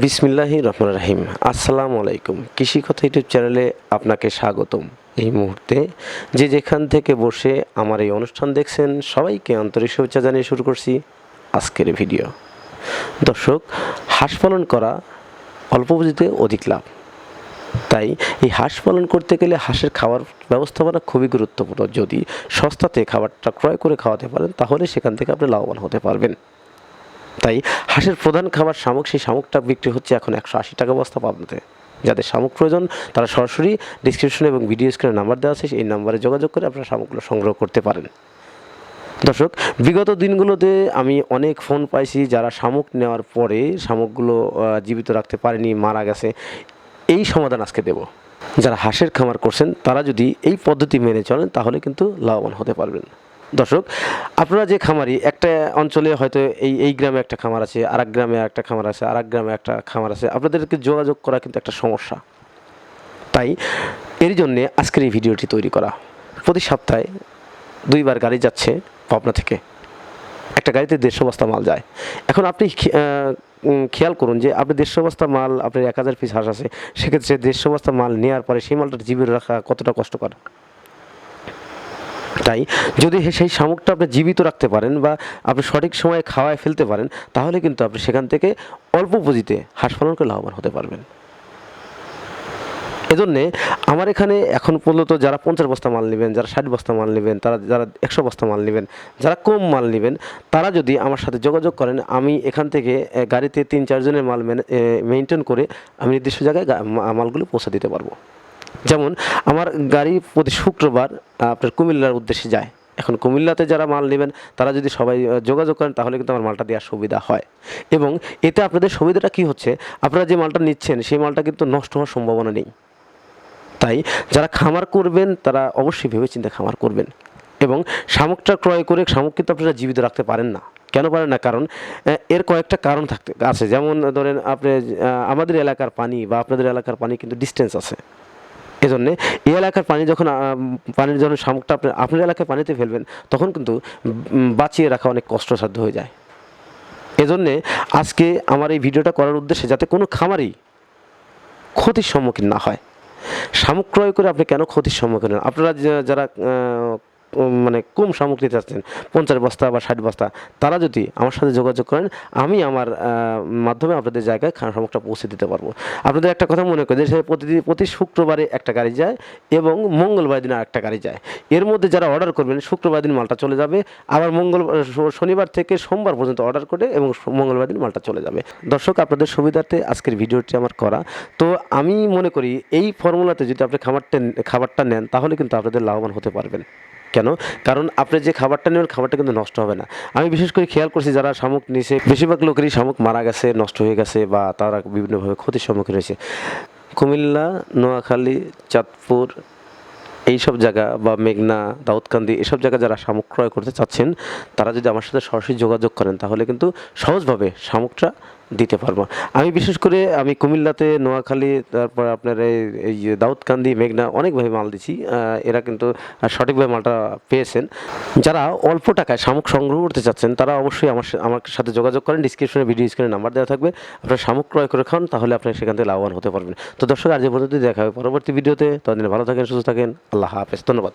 বিসমিল্লাহি রহমান রাহিম। আসসালামু আলাইকুম। কৃষি কথা ইউটিউব চ্যানেলে আপনাকে স্বাগতম। এই মুহূর্তে যে যেখান থেকে বসে আমার এই অনুষ্ঠান দেখছেন, সবাইকে আন্তরিক শুভেচ্ছা জানিয়ে শুরু করছি আজকের ভিডিও। দর্শক, হাঁস পালন করা অল্প পুঁজিতে অধিক লাভ। তাই এই হাঁস পালন করতে গেলে হাঁসের খাবার ব্যবস্থাপনা খুবই গুরুত্বপূর্ণ। যদি সস্তাতে খাবারটা ক্রয় করে খাওয়াতে পারেন, তাহলে সেখান থেকে আপনি লাভবান হতে পারবেন। তাই হাঁসের প্রধান খাবার শামুক, সেই শামুকটা বিক্রি হচ্ছে এখন একশো আশি টাকা বস্তা পাবনাতে। যাদের শামুক প্রয়োজন, তারা সরাসরি ডিসক্রিপশনে এবং ভিডিও স্ক্রিনে নাম্বার দেওয়া আছে এই নাম্বারে যোগাযোগ করে আপনারা শামুকগুলো সংগ্রহ করতে পারেন। দর্শক, বিগত দিনগুলোতে আমি অনেক ফোন পাইছি যারা শামুক নেওয়ার পরে শামুকগুলো জীবিত রাখতে পারেনি, মারা গেছে। এই সমাধান আজকে দেব। যারা হাঁসের খামার করছেন, তারা যদি এই পদ্ধতি মেনে চলেন, তাহলে কিন্তু লাভবান হতে পারবেন। দর্শক, আপনারা যে খামারি, একটা অঞ্চলে হয়তো এই এই গ্রামে একটা খামার আছে আর গ্রামে একটা খামার আছে আর গ্রামে একটা খামার আছে, আপনাদেরকে যোগাযোগ করা কিন্তু একটা সমস্যা। তাই এর জন্যে আজকের এই ভিডিওটি তৈরি করা। প্রতি সপ্তাহে দুইবার গাড়ি যাচ্ছে পাবনা থেকে। একটা গাড়িতে দেড়শো বস্তা মাল যায়। এখন আপনি খেয়াল করুন যে আপনি দেড়শো বস্তা মাল, আপনার এক হাজার পিস হাঁস আছে, সেক্ষেত্রে দেড়শো বস্তা মাল নেওয়ার পরে সেই মালটা জীবিত রাখা কতটা কষ্টকর? তাই যদি সেই শামুকটা আপনি জীবিত রাখতে পারেন বা আপনি সঠিক সময়ে খাওয়ায় ফেলতে পারেন, তাহলে কিন্তু আপনি সেখান থেকে অল্প পুঁজিতে হাঁস পালন করে লাভবান হতে পারবেন। এজন্যে আমার এখানে এখন পর্যন্ত যারা পঞ্চাশ বস্তা মাল নেবেন, যারা ষাট বস্তা মাল নেবেন, তারা যারা একশো বস্তা মাল নেবেন, যারা কম মাল নেবেন, তারা যদি আমার সাথে যোগাযোগ করেন, আমি এখান থেকে গাড়িতে তিন চারজনের মাল মেনটেন করে আমি নির্দিষ্ট জায়গায় মালগুলো পৌঁছে দিতে পারব। যেমন আমার গাড়ি প্রতি শুক্রবার আপনার কুমিল্লার উদ্দেশ্যে যায়। এখন কুমিল্লাতে যারা মাল নেবেন, তারা যদি সবাই যোগাযোগ করেন, তাহলে কিন্তু আমার মালটা দেওয়ার সুবিধা হয়। এবং এতে আপনাদের সুবিধাটা কি হচ্ছে, আপনারা যে মালটা নিচ্ছেন, সেই মালটা কিন্তু নষ্ট হওয়ার সম্ভাবনা নেই। তাই যারা খামার করবেন, তারা অবশ্যই ভেবেচিন্তে খামার করবেন। এবং শামুকটা ক্রয় করে, শামুক কিন্তু আপনারা জীবিত রাখতে পারেন না। কেন পারেন না? কারণ এর কয়েকটা কারণ থাকতে, আছে। যেমন ধরেন, আপনি আমাদের এলাকার পানি বা আপনাদের এলাকার পানি কিন্তু ডিস্টেন্স আছে। এজন্য এই এলাকার পানি যখন পানির যখন শামুকটা আপনি, আপনার এলাকায় পানিতে ফেলবেন, তখন কিন্তু বাঁচিয়ে রাখা অনেক কষ্টসাধ্য হয়ে যায়। এজন্যে আজকে আমার এই ভিডিওটা করার উদ্দেশ্যে যাতে কোনো খামারই ক্ষতির সম্মুখীন না হয়। শামুক ক্রয় করে আপনি কেন ক্ষতির সম্মুখীন হন? আপনারা যারা মানে কম সামগ্রী চাচ্ছেন, পঞ্চাশ বস্তা বা ষাট বস্তা, তারা যদি আমার সাথে যোগাযোগ করেন, আমি আমার মাধ্যমে আপনাদের জায়গায় খানা শামুকটা পৌঁছে দিতে পারব। আপনাদের একটা কথা মনে করি যে প্রতিদিন, প্রতি শুক্রবারে একটা গাড়ি যায় এবং মঙ্গলবার দিন আর একটা গাড়ি যায়। এর মধ্যে যারা অর্ডার করবেন, শুক্রবার দিন মালটা চলে যাবে, আবার মঙ্গল শনিবার থেকে সোমবার পর্যন্ত অর্ডার করে এবং মঙ্গলবার দিন মালটা চলে যাবে। দর্শক, আপনাদের সুবিধার্থে আজকের ভিডিওটি আমার করা। তো আমি মনে করি, এই ফর্মুলাতে যদি আপনি খাবারটা খাবারটা নেন, তাহলে কিন্তু আপনাদের লাভবান হতে পারবেন। কেন? কারণ আপনি যে খাবারটা নেবেন, খাবারটা কিন্তু নষ্ট হবে না। আমি বিশেষ করে খেয়াল করছি যারা শামুক নিছে বেশিরভাগ লোকেরই শামুক মারা গেছে, নষ্ট হয়ে গেছে বা তারা বিভিন্নভাবে ক্ষতির সম্মুখীন হয়েছে। কুমিল্লা, নোয়াখালী, চাঁদপুর, এইসব জায়গা বা মেঘনা, দাউদকান্দি, এসব জায়গা যারা শামুক ক্রয় করতে চাচ্ছেন, তারা যদি আমার সাথে সরাসরি যোগাযোগ করেন, তাহলে কিন্তু সহজভাবে শামুকটা দিতে পারব। আমি বিশেষ করে আমি কুমিল্লাতে, নোয়াখালী, তারপর আপনার এই- যে দাউদকান্দি, মেঘনা অনেকভাবে মাল দিচ্ছি এরা কিন্তু সঠিকভাবে মালটা পেয়েছেন। যারা অল্প টাকায় শামুক সংগ্রহ করতে চাচ্ছেন, তারা অবশ্যই আমার আমার সাথে যোগাযোগ করেন। ডিসক্রিপশনে ভিডিও স্ক্রিনে নাম্বার দেওয়া থাকবে। আপনারা শামুক ক্রয় করে খান, তাহলে আপনি সেখান থেকে লাভবান হতে পারবেন। তো দর্শক, আজ পর্যন্ত দেখা হবে পরবর্তী ভিডিওতে ততদিন ভালো থাকেন, সুস্থ থাকেন। আল্লাহ হাফেজ। ধন্যবাদ।